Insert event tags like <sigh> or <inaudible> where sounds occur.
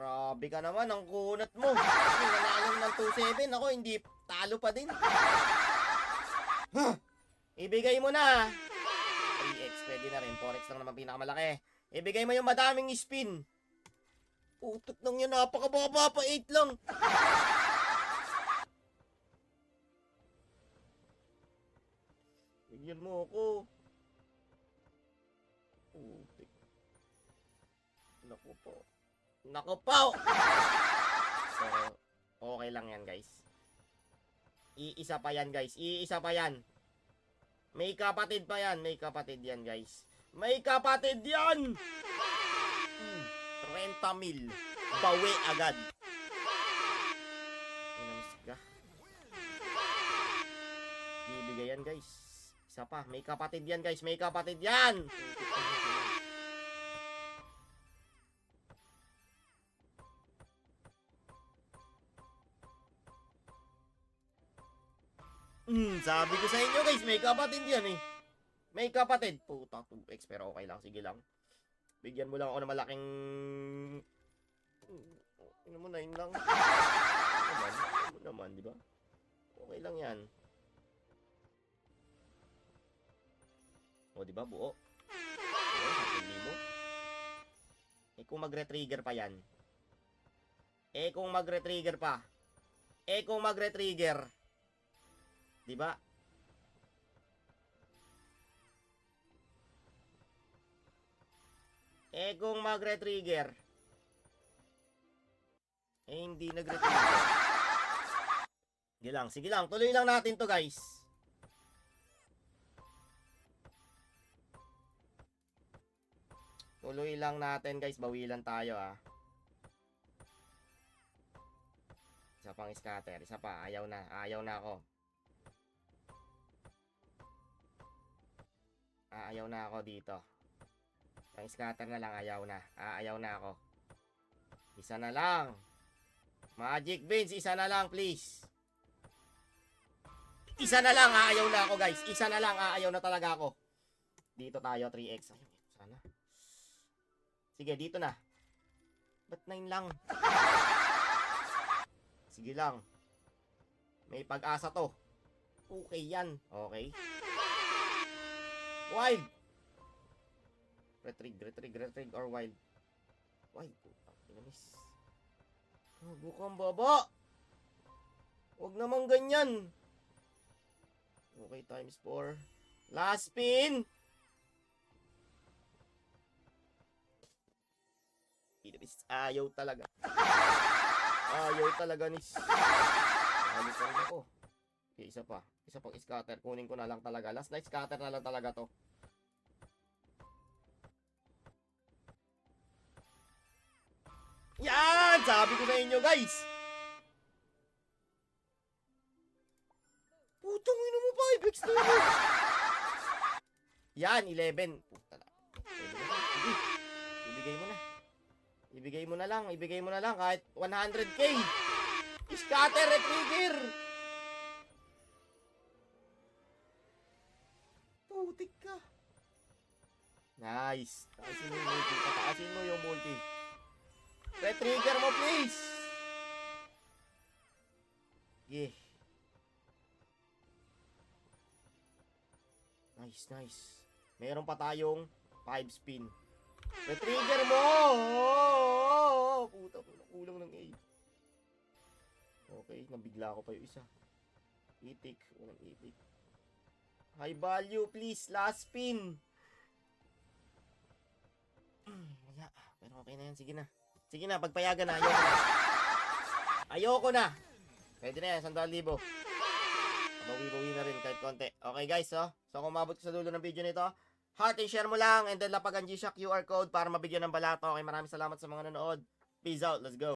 Grabe ka naman, ang kunat mo. Kasi nanalo ng 2-7, ako hindi talo pa din. Huh. Ibigay mo na. 3x, pwede na rin. 4x lang naman pinakamalaki. Ibigay mo yung madaming spin. Putok nang yun, napakababa pa, 8 lang. Bigyan mo ako. Putik. Naku po. Naku po! Pero, okay lang yan, guys. Iisa pa yan, guys. Iisa pa yan. May kapatid pa yan. May kapatid yan, guys. May kapatid yan! Hmm, 30 mil. Bawi agad. Inamis ka. Ibigay yan, guys. Isa pa. May kapatid yan, guys. May kapatid yan! Hmm, sabi ko sa inyo guys, may kapatid yan eh. May kapatid. Puta, 2x pero okay lang, sige lang. Bigyan mo lang ako ng malaking... Ano mo na yun lang. Ano naman, ano naman, di ba? Okay lang yan. O, di ba, buo? Buo, 10,000. Eh, kung magre-trigger pa yan. Eh, kung magre-trigger pa. Eh, kung magre-trigger. Di ba? Eh kung magre-trigger. Eh hindi nagre-trigger. Sige lang, sige lang. Tuloy lang natin to guys. Tuloy lang natin guys. Bawi lang tayo ah. Isa pang scatter. Isa pa. Ayaw na. Ayaw na ako. Aayaw na ako dito. Ang scatter na lang, ayaw na. Aayaw na ako. Isa na lang. Magic Beans, isa na lang, please. Isa na lang, aayaw na ako, guys. Isa na lang, aayaw na talaga ako. Dito tayo, 3x. Ayun, sana. Sige, dito na. Ba't 9 lang? Sige lang. May pag-asa to. Okay yan. Okay. Wild! Retrig, retrig, retrig, or wild. Wild, puta. Pinamis. Gago kang baba! Huwag naman ganyan. Okay, times 4. Last spin! Pinamis. Ayaw talaga. <laughs> Ayaw talaga, nis. Ayaw pa rin ako. Okay, isa pa. Isa pang scatter. Kunin ko na lang talaga. Last night scatter na lang talaga to. Yan! Sabi ko sa inyo, guys! Putong ino mo, 5x na yun! Yan, 11. Puta na. Ibigay mo na. Ibigay mo na lang. Ibigay mo na lang kahit 100k. Scatter retrigger. Nice. Taasin mo yung multi. Pataasin mo yung multi. Retrigger mo, please. Yeah. Nice, nice. Meron pa tayong 5 spin. Retrigger mo! Oh, puta, kulang, kulang ng 8. Okay, nabigla ko pa yung isa. Itik, walang itik. High value, please. Last spin. Mm, Wala. Pero okay na yan. Sige na. Sige na, pagpayagan na. Ayoko na. Ayoko na. Pwede na yan, 100,000. Bawi-bawi na rin kahit konti. Okay guys, so. So kung mabot ka sa dulo ng video nito, heart and share mo lang and then lapagan G-Shock QR code para mabigyan ng balato. Okay, maraming salamat sa mga nanood. Peace out. Let's go.